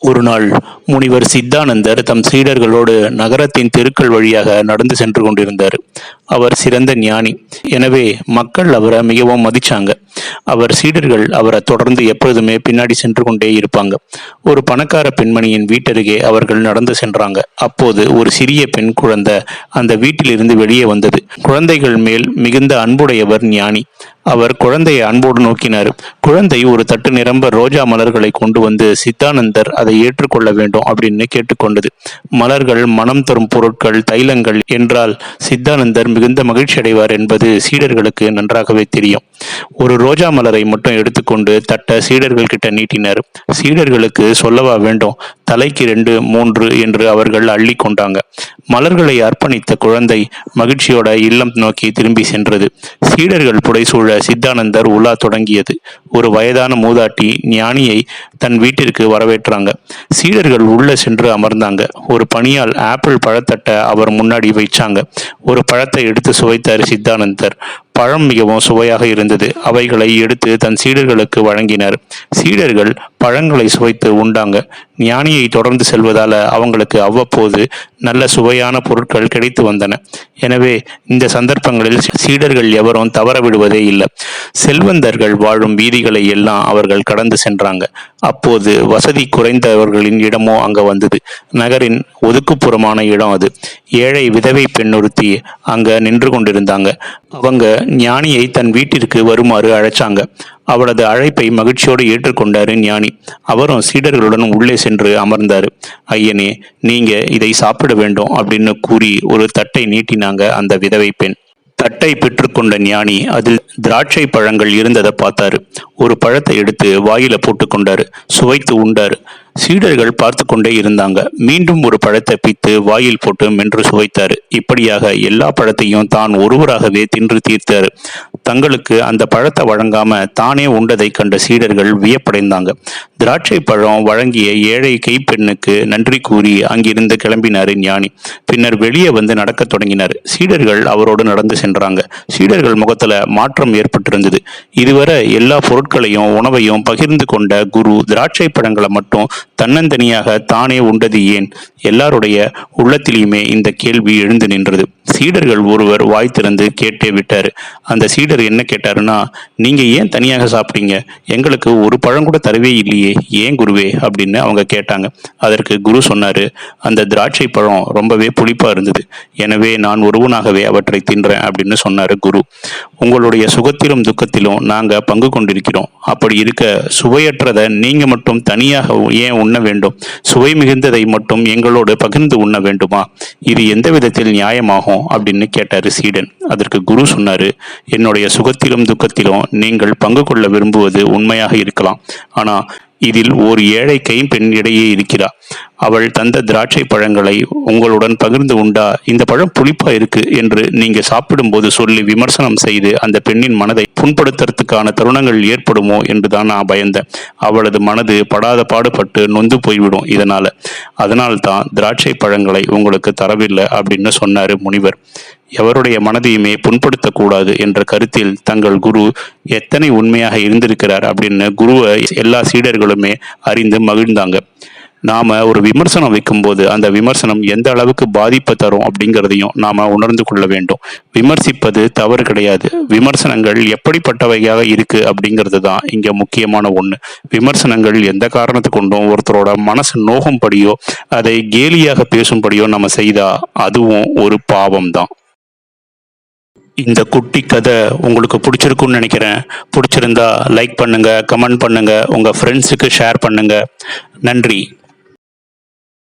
ஒரு நாள் முனிவர் சித்தானந்தர் தம் சீடர்களோடு நகரத்தின் தெருக்கள் வழியாக நடந்து சென்று கொண்டிருந்தார். அவர் சிறந்த ஞானி. எனவே மக்கள் அவரை மிகவும் மதிச்சாங்க. அவர் சீடர்கள் அவரை தொடர்ந்து எப்பொழுதுமே பின்னாடி சென்று கொண்டே இருப்பாங்க. ஒரு பணக்கார பெண்மணியின் வீட்டருகே அவர்கள் நடந்து சென்றாங்க. அப்போது ஒரு சிறிய பெண் குழந்தை அந்த வீட்டிலிருந்து வெளியே வந்தது. குழந்தைகள் மேல் மிகுந்த அன்புடையவர் ஞானி. அவர் குழந்தையை அன்போடு நோக்கினார். குழந்தை ஒரு தட்டு நிரம்ப ரோஜா மலர்களை கொண்டு வந்து சித்தானந்தர் அதை ஏற்றுக்கொள்ள வேண்டும் அப்படின்னு கேட்டுக்கொண்டது. மலர்கள் மனம் தரும் பொருட்கள் தைலங்கள் என்றால் சித்தானந்தர் மிகுந்த மகிழ்ச்சி அடைவார் என்பது சீடர்களுக்கு நன்றாகவே தெரியும். ஒரு ரோஜா மலரை மட்டும் எடுத்துக்கொண்டு தட்ட சீடர்கள் கிட்ட நீட்டினார். சீடர்களுக்கு சொல்லவா வேண்டும் தலைக்கு ரெண்டு மூன்று என்று அவர்கள் அள்ளி கொண்டாங்க. மலர்களை அர்ப்பணித்த குழந்தை மகிழ்ச்சியோட இல்லம் நோக்கி திரும்பி சென்றது. சீடர்கள் புடைசூழ சித்தானந்தர் உலா தொடங்கியது. ஒரு வயதான மூதாட்டி ஞானியை தன் வீட்டிற்கு வரவேற்றாங்க. சீடர்கள் உள்ள சென்று அமர்ந்தாங்க. ஒரு பணியால் ஆப்பிள் பழத்தட்டை அவர் முன்னாடி வைச்சாங்க. ஒரு பழத்தை எடுத்து சுவைத்தார் சித்தானந்தர். பழம் மிகவும் சுவையாக இருந்தது. அவைகளை எடுத்து தன் சீடர்களுக்கு வழங்கினர். சீடர்கள் பழங்களை சுவைத்து உண்டாங்க. ஞானியை தொடர்ந்து செல்வதால அவங்களுக்கு அவ்வப்போது நல்ல சுவையான பொருட்கள் கிடைத்து வந்தன. எனவே இந்த சந்தர்ப்பங்களில் சீடர்கள் எவரும் தவற விடுவதே இல்லை. செல்வந்தர்கள் வாழும் வீதிகளை எல்லாம் அவர்கள் கடந்து சென்றாங்க. அப்போது வசதி குறைந்தவர்களின் இடமோ அங்க வந்தது. நகரின் ஒதுக்குப்புறமான இடம் அது. ஏழை விதவை பெண்ணொருத்தி அங்க நின்று கொண்டிருந்தாங்க. அவங்க ஞானியை தன் வீட்டிற்கு வருமாறு அழைச்சாங்க. அவளது அழைப்பை மகிழ்ச்சியோடு ஏற்றுக்கொண்டாரு ஞானி. அவரும் சீடர்களுடன் உள்ளே சென்று அமர்ந்தாரு. ஐயனே நீங்க இதை சாப்பிட வேண்டும் அப்படின்னு கூறி ஒரு தட்டை நீட்டினாங்க அந்த விதவை பெண். தட்டை பெற்றுக்கொண்ட ஞானி அதில் திராட்சை பழங்கள் இருந்ததை பார்த்தாரு. ஒரு பழத்தை எடுத்து வாயில போட்டுக்கொண்டாரு. சுவைத்து உண்டாரு. சீடர்கள் பார்த்து கொண்டே இருந்தாங்க. மீண்டும் ஒரு பழத்தை பித்து வாயில் போட்டு மென்று சுவைத்தார். இப்படியாக எல்லா பழத்தையும் தான் ஒருவராகவே தின்று தீர்த்தாரு. தங்களுக்கு அந்த பழத்தை வழங்காம தானே உண்டதை கண்ட சீடர்கள் வியப்படைந்தாங்க. திராட்சை பழம் வழங்கிய ஏழை கைப்பெண்ணுக்கு நன்றி கூறி அங்கிருந்து கிளம்பினார் ஞானி. பின்னர் வெளியே வந்து நடக்கத் தொடங்கினார். சீடர்கள் அவரோடு நடந்து சென்றாங்க. சீடர்கள் முகத்துல மாற்றம் ஏற்பட்டிருந்தது. இதுவரை எல்லா பொருட்களையும் உணவையும் பகிர்ந்து கொண்ட குரு திராட்சை பழங்களை மட்டும் தன்னந்தனியாக தானே உண்டது ஏன்? எல்லாருடைய உள்ளத்திலையுமே இந்த கேள்வி எழுந்து நின்றது. சீடர்கள் ஒருவர் வாய் திறந்து கேட்டே விட்டார். அந்த சீடர் என்ன கேட்டாருன்னா நீங்க ஏன் தனியாக சாப்பிட்டீங்க? எங்களுக்கு ஒரு பழம் கூட தரவே இல்லையே. ஏன் குருவே? அப்படின்னு அவங்க கேட்டாங்க. அதற்கு குரு சொன்னாரு அந்த திராட்சை பழம் ரொம்பவே புளிப்பா இருந்தது. எனவே நான் ஒருவனாகவே அவற்றை தின்றேன் அப்படின்னு சொன்னாரு குரு. உங்களுடைய சுகத்திலும் துக்கத்திலும் நாங்க பங்கு கொண்டிருக்கிறோம். அப்படி இருக்க சுவையற்றதை நீங்க மட்டும் தனியாக ஏன் உண்ண வேண்டும்? சுவை மிகுந்ததை மட்டும் எங்களோடு பகிர்ந்து உண்ண வேண்டுமா? இது எந்த விதத்தில் நியாயமாகும்? அப்படின்னு கேட்டாரு சீடன். அதற்கு குரு சொன்னாரு என்னுடைய சுகத்திலும் துக்கத்திலும் நீங்கள் பங்கு கொள்ள விரும்புவது உண்மையாக இருக்கலாம். ஆனா இதில் ஒரு ஏழை கைம்பெண் இடையே இருக்கிறார். அவள் தந்த திராட்சை பழங்களை உங்களுடன் பகிர்ந்து உண்டா? இந்த பழம் புளிப்பா இருக்கு என்று நீங்க சாப்பிடும்போது சொல்லி விமர்சனம் செய்து அந்த பெண்ணின் மனதை புண்படுத்துறதுக்கான தருணங்கள் ஏற்படுமோ என்றுதான் நான் பயந்தேன். அவளது மனது படாத பாடுபட்டு நொந்து போய்விடும் இதனால. அதனால்தான் திராட்சை பழங்களை உங்களுக்கு தரவில்லை அப்படின்னு சொன்னாரு முனிவர். எவருடைய மனதையுமே புண்படுத்தக்கூடாது என்ற கருத்தில் தங்கள் குரு எத்தனை உண்மையாக இருந்திருக்கிறார் அப்படின்னு குருவை எல்லா சீடர்களுமே அறிந்து மகிழ்ந்தாங்க. நாம் ஒரு விமர்சனம் வைக்கும்போது அந்த விமர்சனம் எந்த அளவுக்கு பாதிப்பை தரும் அப்படிங்கிறதையும் நாம் உணர்ந்து கொள்ள வேண்டும். விமர்சிப்பது தவறு கிடையாது. விமர்சனங்கள் எப்படிப்பட்டவையாக இருக்குது அப்படிங்கிறது தான் இங்கே முக்கியமான ஒன்று விமர்சனங்கள் எந்த காரணத்து கொண்டும் ஒருத்தரோட மனசு நோகும்படியோ அதை கேலியாக பேசும்படியோ நம்ம செய்தால் அதுவும் ஒரு பாவம் தான். இந்த குட்டி கதை உங்களுக்கு பிடிச்சிருக்குன்னு நினைக்கிறேன். பிடிச்சிருந்தா லைக் பண்ணுங்கள் கமெண்ட் பண்ணுங்கள் உங்கள் ஃப்ரெண்ட்ஸுக்கு ஷேர் பண்ணுங்கள் நன்றி.